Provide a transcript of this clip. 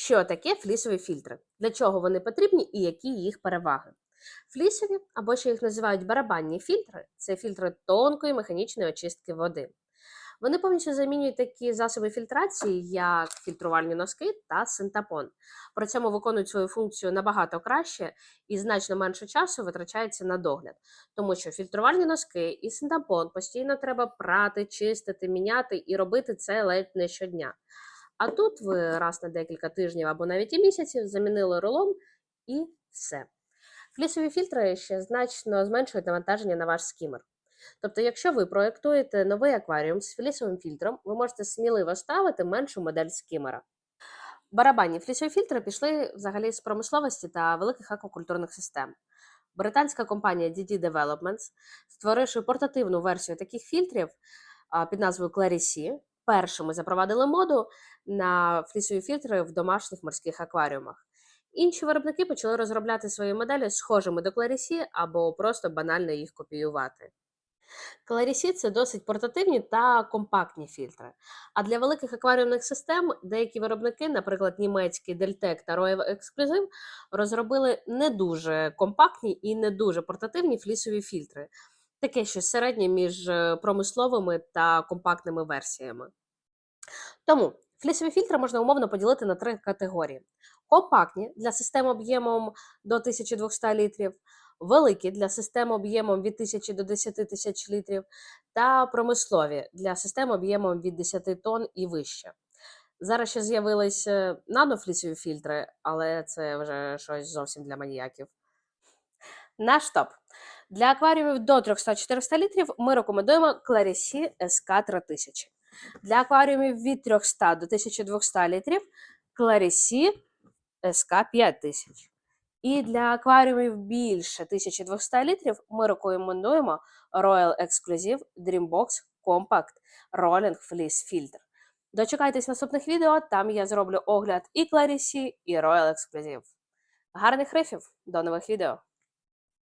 Що таке флісові фільтри? Для чого вони потрібні і які їх переваги? Флісові, або ще їх називають барабанні фільтри, це фільтри тонкої механічної очистки води. Вони повністю замінюють такі засоби фільтрації, як фільтрувальні носки та синтапон. При цьому виконують свою функцію набагато краще і значно менше часу витрачається на догляд, тому що фільтрувальні носки і синтапон постійно треба прати, чистити, міняти і робити це ледь не щодня. А тут ви раз на декілька тижнів або навіть і місяців замінили рулон і все. Флісові фільтри ще значно зменшують навантаження на ваш скімер. Тобто, якщо ви проєктуєте новий акваріум з флісовим фільтром, ви можете сміливо ставити меншу модель скімера. Барабанні флісові фільтри пішли взагалі з промисловості та великих аквакультурних систем. Британська компанія DD Developments, створивши портативну версію таких фільтрів під назвою Clarity, першими запровадили моду на флісові фільтри в домашніх морських акваріумах. Інші виробники почали розробляти свої моделі схожими до Clarity або просто банально їх копіювати. Clarity – це досить портативні та компактні фільтри. А для великих акваріумних систем деякі виробники, наприклад, німецький Deltec та Royal Exclusive, розробили не дуже компактні і не дуже портативні флісові фільтри, таке щось середнє між е, промисловими та компактними версіями. Тому флісові фільтри можна умовно поділити на три категорії: компактні для систем об'ємом до 1200 літрів, великі для систем об'ємом від 1000 до 10 тисяч літрів, та промислові для систем об'ємом від 10 тонн і вище. Зараз ще з'явились е, нанофлісові фільтри, але це вже щось зовсім для маніяків. Наш топ. Для акваріумів до 300-400 літрів ми рекомендуємо Clarity SK 3000. Для акваріумів від 300 до 1200 літрів Clarity SK 5000. І для акваріумів більше 1200 літрів ми рекомендуємо Royal Exclusive Dreambox Compact Rolling Fleece Filter. Дочекайтесь наступних відео, там я зроблю огляд і Clarity, і Royal Exclusive. Гарних рифів! До нових відео!